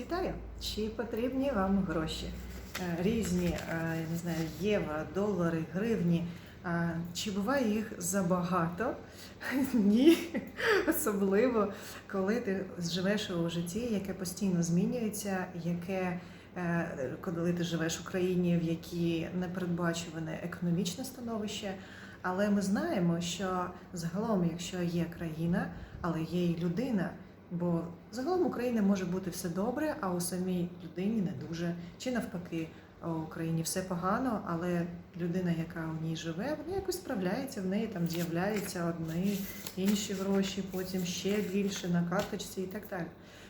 Вітаю! Чи потрібні вам гроші? Е, Різні, е, я не знаю, євро, долари, гривні. Е, Чи буває їх забагато? Ні. Особливо, коли ти живеш у житті, яке постійно змінюється, яке коли ти живеш в Україні, в якій непередбачуване економічне становище. Але ми знаємо, що загалом, якщо є країна, але є і людина, бо загалом в Україні може бути все добре, а у самій людині не дуже. Чи навпаки, у Україні все погано, але людина, яка у ній живе, вона якось справляється, в неї там з'являються одні інші гроші, потім ще більше на карточці і так далі.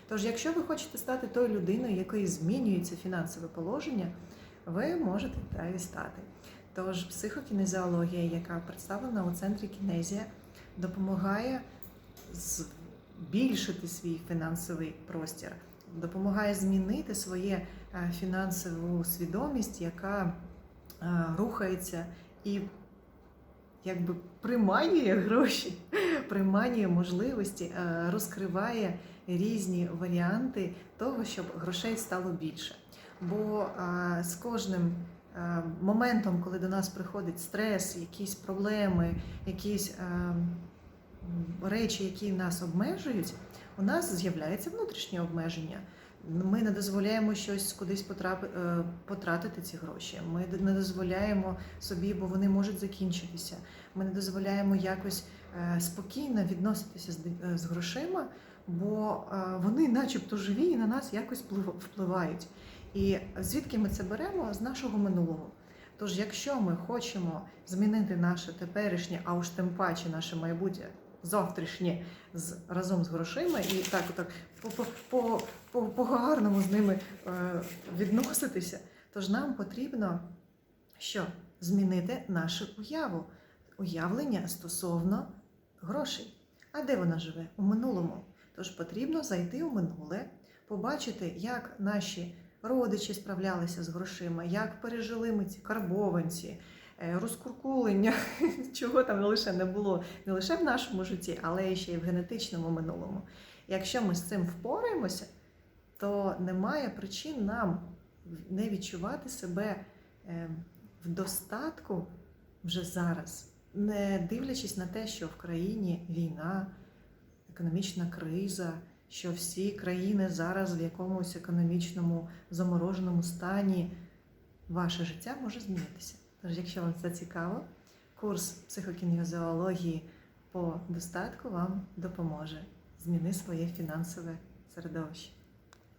Тож, якщо ви хочете стати тою людиною, якої змінюється фінансове положення, ви можете та і стати. Тож психокінезіологія, яка представлена у центрі Кінезія, допомагає збільшити свій фінансовий простір, допомагає змінити своє е, фінансову свідомість, яка е, рухається і якби приманює гроші, приманює можливості, е, розкриває різні варіанти того, щоб грошей стало більше. Бо з кожним моментом, коли до нас приходить стрес, якісь проблеми, якісь речі, які нас обмежують, у нас з'являється внутрішнє обмеження. Ми не дозволяємо щось кудись е, потратити ці гроші. Ми не дозволяємо собі, бо вони можуть закінчитися. Ми не дозволяємо якось е, спокійно відноситися з, е, грошима, бо вони, начебто, живі і на нас якось вплив- впливають. І звідки ми це беремо? З нашого минулого. Тож, якщо ми хочемо змінити наше теперішнє, а уж тим паче наше майбутнє, завтрашнє з разом з грошима, і так, так по, по, по, по, по гарному з ними е, відноситися, тож нам потрібно що? Змінити нашу уяву, уявлення стосовно грошей. А де вона живе? У минулому. Тож потрібно зайти у минуле, побачити, як наші родичі справлялися з грошима, як пережили ми ці карбованці, розкуркулення, чого там лише не було не лише в нашому житті, але ще й в генетичному минулому. Якщо ми з цим впораємося, то немає причин нам не відчувати себе е, в достатку вже зараз, не дивлячись на те, що в країні війна, економічна криза, що всі країни зараз в якомусь економічному замороженому стані, ваше життя може змінитися. Тож, якщо вам це цікаво, курс психокінезіології по достатку вам допоможе. Зміни своє фінансове середовище.